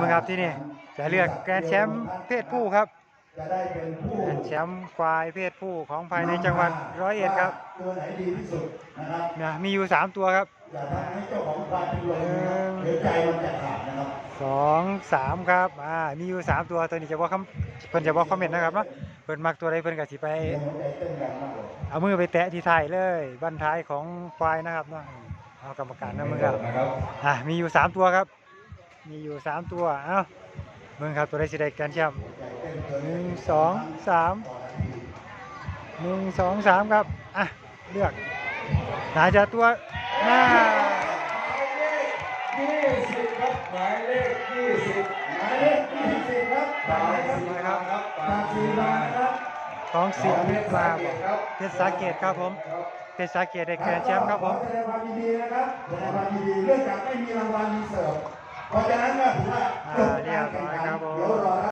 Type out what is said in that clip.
มึงครับที่นี่จะเลือกแกรนด์แชมป์เพศผู้ครับจะได้เป็นผู้แกรนด์แชมป์ควายเพศผู้ของภายในจังหวัดร้อยเอ็ดครับตัวไหนดีที่สุดนะครับนะมีอยู่ 3 ตัวครับอย่าทำให้เจ้าของควายเป็นลมนะครับเดี๋ยวใจมันจะขาดนะครับสองสามครับอ่ามีอยู่ 3 ตัวตัวนี้จะบอกคำเพิ่นจะบอกคอมเมนต์นะครับเนาะเพิ่นมักตัวใดเพิ่นก็สิไปเดี๋ยวหัวใจเต้นแรงมากเลยเอามือไปแตะที่ท้ายเลยบั้นท้ายของควายนะครับเนาะเอากรรมการนะมือครับนะครับอะมีอยู่ 3 ตัวครับ มีอยู่3ตัว เอ้ามึงครับตัวใดสิได้กรนแชมป์หนึ่งสองสามหนึ่งสองสามครับ อะ เลือกน่าจะตัวหน้ายี่สิบครับหมายเลขยี่สิบหมายเลขยี่สิบครับหมายเลขยี่สิบครับตามสีมาครับของสิบเพมิชตรสามาเกตครับเพชรสาเกตครับผมเพชรสาเกตได้แกรนแชมป์ครับผมขอแสดงความยินดีนะครับแสดงความยินดีเรื่องจากไม่มีรางวัลมีเสิร์ฟ